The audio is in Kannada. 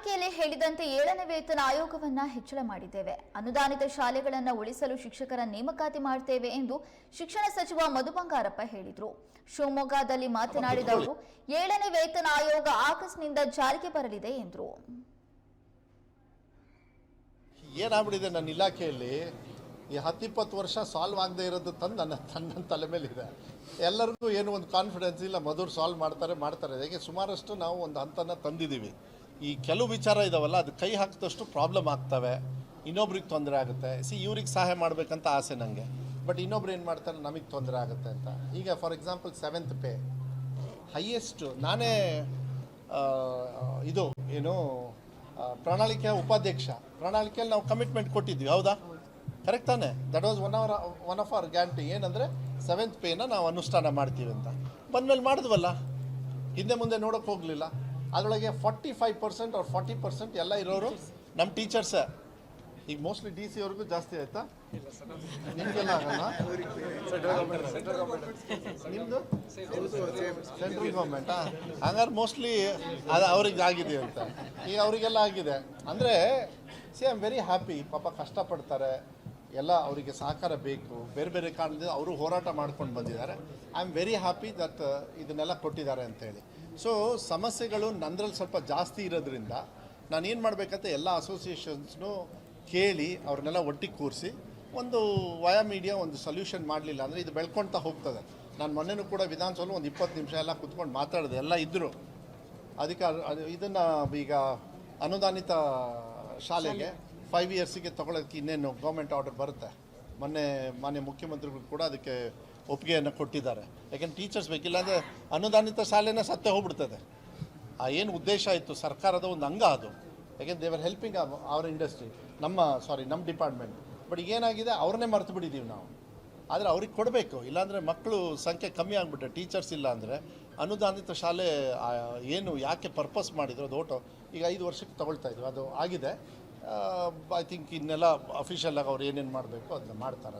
ಪ್ರಣಾಳಿಕೆಯಲ್ಲಿ ಹೇಳಿದಂತೆ ಏಳನೇ ವೇತನ ಆಯೋಗವನ್ನ ಹೆಚ್ಚಳ ಮಾಡಿದ್ದೇವೆ. ಅನುದಾನಿತ ಶಾಲೆಗಳನ್ನು ಉಳಿಸಲು ಶಿಕ್ಷಕರ ನೇಮಕಾತಿ ಮಾಡ್ತೇವೆ ಎಂದು ಶಿಕ್ಷಣ ಸಚಿವ ಮಧು ಬಂಗಾರಪ್ಪ ಹೇಳಿದರು. ಶಿವಮೊಗ್ಗದಲ್ಲಿ ಮಾತನಾಡಿದ ಅವರು ಏಳನೇ ವೇತನ ಆಯೋಗ ಆಗಸ್ಟ್ನಿಂದ ಜಾರಿಗೆ ಬರಲಿದೆ ಎಂದರು. ಏನಾಗ್ಬಿಟ್ಟಿದೆ ನನ್ನ ಇಲಾಖೆಯಲ್ಲಿ? ಈ ಹತ್ತಿಪ್ಪತ್ತು ವರ್ಷ ಸಾಲ್ವ್ ಆಗದೆ ಇರೋದು ತಂದು ನನ್ನ ತನ್ನ ತಲೆ ಮೇಲಿದೆ. ಎಲ್ಲರಿಗೂ ಏನು ಒಂದು ಕಾನ್ಫಿಡೆನ್ಸ್ ಇಲ್ಲ, ಮಧುರ್ ಸಾಲ್ವ್ ಮಾಡ್ತಾರೆ ಮಾಡ್ತಾರೆ. ಹೇಗೆ ಸುಮಾರಷ್ಟು ನಾವು ಒಂದು ಹಂತನ ತಂದಿದ್ದೀವಿ. ಈ ಕೆಲವು ವಿಚಾರ ಇದಾವಲ್ಲ, ಅದು ಕೈ ಹಾಕಿದಷ್ಟು ಪ್ರಾಬ್ಲಮ್ ಆಗ್ತವೆ. ಇನ್ನೊಬ್ರಿಗೆ ತೊಂದರೆ ಆಗುತ್ತೆ. ಸಿ ಇವ್ರಿಗೆ ಸಹಾಯ ಮಾಡಬೇಕಂತ ಆಸೆ ನನಗೆ ಬಟ್ ಇನ್ನೊಬ್ರು ಏನು ಮಾಡ್ತಾರೆ? ನಮಗೆ ತೊಂದರೆ ಆಗುತ್ತೆ ಅಂತ. ಈಗ for example seventh pay highest ನಾನೇ ಇದು, ಏನು ಪ್ರಣಾಳಿಕೆಯ ಉಪಾಧ್ಯಕ್ಷ. ಪ್ರಣಾಳಿಕೆಯಲ್ಲಿ ನಾವು ಕಮಿಟ್ಮೆಂಟ್ ಕೊಟ್ಟಿದ್ವಿ, ಹೌದಾ? ಕರೆಕ್ಟ್ ತಾನೆ? That was one our one of our guarantee ಏನಂದರೆ ಸೆವೆಂತ್ ಪೇನ ನಾವು ಅನುಷ್ಠಾನ ಮಾಡ್ತೀವಿ ಅಂತ. ಬಂದಮೇಲೆ ಮಾಡಿದ್ವಲ್ಲ? ಹಿಂದೆ ಮುಂದೆ ನೋಡೋಕೆ ಹೋಗಲಿಲ್ಲ. ಅದರೊಳಗೆ ಫಾರ್ಟಿ ಫೈವ್ ಪರ್ಸೆಂಟ್ ಅವ್ರು ಫಾರ್ಟಿ ಪರ್ಸೆಂಟ್ ಎಲ್ಲ ಇರೋರು ನಮ್ಮ ಟೀಚರ್ಸ ಈಗ ಮೋಸ್ಟ್ಲಿ ಡಿ ಸಿ ಅವ್ರಿಗೂ ಜಾಸ್ತಿ ಆಯ್ತಾ? ನಿಮಗೆಲ್ಲ ಆಗಲ್ಲ ನಿಮ್ಮದು ಸೆಂಟ್ರಲ್ ಗೌರ್ಮೆಂಟಾ ಹಂಗಾರೆ ಮೋಸ್ಟ್ಲಿ ಅದು ಅವ್ರಿಗೆ ಆಗಿದೆ ಅಂತ. ಈಗ ಅವರಿಗೆಲ್ಲ ಆಗಿದೆ. ಅಂದರೆ see I am very happy ಪಾಪ ಕಷ್ಟಪಡ್ತಾರೆ. ಎಲ್ಲ ಅವರಿಗೆ ಸಹಕಾರ ಬೇಕು. ಬೇರೆ ಬೇರೆ ಕಾರಣದಿಂದ ಅವರು ಹೋರಾಟ ಮಾಡ್ಕೊಂಡು ಬಂದಿದ್ದಾರೆ. I am very happy that ಇದನ್ನೆಲ್ಲ ಕೊಟ್ಟಿದ್ದಾರೆ ಅಂತೇಳಿ ಸೊ ಸಮಸ್ಯೆಗಳು ನಂದ್ರಲ್ಲಿ ಸ್ವಲ್ಪ ಜಾಸ್ತಿ ಇರೋದ್ರಿಂದ ನಾನು ಏನು ಮಾಡಬೇಕಂತ ಎಲ್ಲ ಅಸೋಸಿಯೇಷನ್ಸ್ನು ಕೇಳಿ ಅವ್ರನ್ನೆಲ್ಲ ಒಟ್ಟಿಗೆ ಕೂರಿಸಿ ಒಂದು ವಯಾ ಮೀಡಿಯಾ ಒಂದು ಸೊಲ್ಯೂಷನ್ ಮಾಡಲಿಲ್ಲ ಅಂದರೆ ಇದು ಬೆಳ್ಕೊಳ್ತಾ ಹೋಗ್ತದೆ. ನಾನು ಮೊನ್ನೆನೂ ಕೂಡ ವಿಧಾನಸೌಧ ಒಂದು ಇಪ್ಪತ್ತು ನಿಮಿಷ ಎಲ್ಲ ಕುತ್ಕೊಂಡು ಮಾತಾಡಿದೆ ಎಲ್ಲ ಇದ್ದರು ಅದಕ್ಕೆ ಅದು- ಅದು ಇದನ್ನು ಈಗ ಅನುದಾನಿತ ಶಾಲೆಗೆ ಫೈವ್ ಇಯರ್ಸಿಗೆ ತೊಗೊಳೋಕ್ಕೆ ಇನ್ನೇನು ಗೌರ್ಮೆಂಟ್ ಆರ್ಡರ್ ಬರುತ್ತೆ? ಮೊನ್ನೆ ಮಾನ್ಯ ಮುಖ್ಯಮಂತ್ರಿಗಳು ಕೂಡ ಅದಕ್ಕೆ ಒಪ್ಪಿಗೆಯನ್ನು ಕೊಟ್ಟಿದ್ದಾರೆ. ಯಾಕೆಂದ್ರೆ ಟೀಚರ್ಸ್ ಬೇಕಿಲ್ಲ ಅಂದರೆ ಅನುದಾನಿತ ಶಾಲೆನ ಸತ್ತೇ ಹೋಗ್ಬಿಡ್ತದೆ. ಆ ಏನು ಉದ್ದೇಶ ಇತ್ತು ಸರ್ಕಾರದ ಒಂದು ಅಂಗ ಅದು. ಯಾಕೆಂದ್ರೆ ದೇವರ್ ಹೆಲ್ಪಿಂಗ್ ಅವರ್ ಇಂಡಸ್ಟ್ರಿ ನಮ್ಮ ಸಾರಿ ನಮ್ಮ ಡಿಪಾರ್ಟ್ಮೆಂಟ್ ಬಟ್ ಏನಾಗಿದೆ, ಅವ್ರನ್ನೇ ಮರೆತು ಬಿಟ್ಟಿದ್ದೀವಿ ನಾವು. ಆದರೆ ಅವ್ರಿಗೆ ಕೊಡಬೇಕು. ಇಲ್ಲಾಂದರೆ ಮಕ್ಕಳು ಸಂಖ್ಯೆ ಕಮ್ಮಿ ಆಗಿಬಿಟ್ಟೆ ಟೀಚರ್ಸ್ ಇಲ್ಲ ಅಂದರೆ ಅನುದಾನಿತ ಶಾಲೆ ಏನು ಯಾಕೆ ಪರ್ಪಸ್ ಮಾಡಿದ್ರು ಅದು ಓಟೋ ಈಗ ಐದು ವರ್ಷಕ್ಕೆ ತಗೊಳ್ತಾ ಇದ್ವಿ. ಅದು ಆಗಿದೆ. ಐ ಥಿಂಕ್ ಇನ್ನೆಲ್ಲ ಅಫಿಷಿಯಲ್ ಆಗಿ ಅವ್ರು ಏನೇನು ಮಾಡಬೇಕು ಅದನ್ನ ಮಾಡ್ತಾರೆ